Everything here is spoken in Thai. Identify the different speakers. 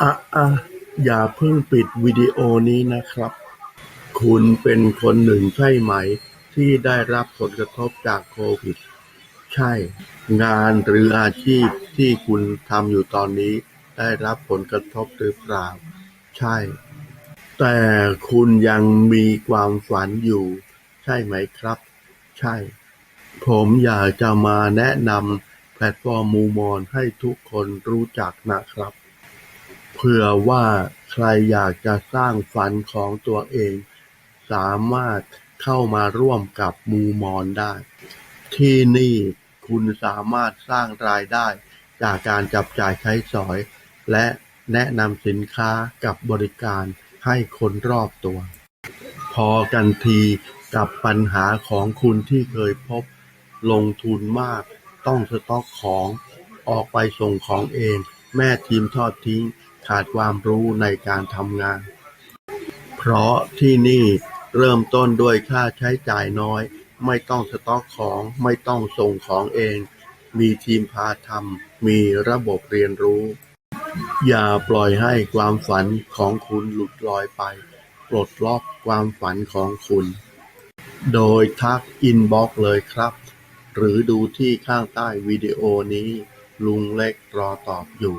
Speaker 1: อะอะอย่าเพิ่งปิดวิดีโอนี้นะครับ คุณเป็นคนหนึ่งใช่ไหม ที่ได้รับผลกระทบจากโควิด ใช่ งานหรืออาชีพที่คุณทำอยู่ตอนนี้ ได้รับผลกระทบหรือเปล่า ใช่ แต่คุณยังมีความฝันอยู่ ใช่ไหมครับ ใช่ ผมอยากจะมาแนะนำแพลตฟอร์มมูมอนให้ทุกคนรู้จักนะครับ เผื่อว่าใครอยากจะสร้างฝันของตัวเอง สามารถเข้ามาร่วมกับมูมอนได้ ที่นี่คุณสามารถสร้างรายได้ จากการจับจ่ายใช้สอย และแนะนำสินค้ากับบริการให้คนรอบตัว พอกันทีกับปัญหาของคุณที่เคยพบ ลงทุนมาก ต้องสต็อกของ ออกไปส่งของเอง แม่ทีมทอดทิ้ง ขาดความรู้ในการทำงาน เพราะที่นี่เริ่มต้นด้วยค่าใช้จ่ายน้อย ไม่ต้องสต็อกของ ไม่ต้องส่งของเอง มีทีมพาทำ มีระบบเรียนรู้ อย่าปล่อยให้ความฝันของคุณหลุดลอยไป ปลดล็อกความฝันของคุณ โดยทักอินบ็อกเลยครับ หรือดูที่ข้างใต้วิดีโอนี้ ลุงเล็กรอตอบอยู่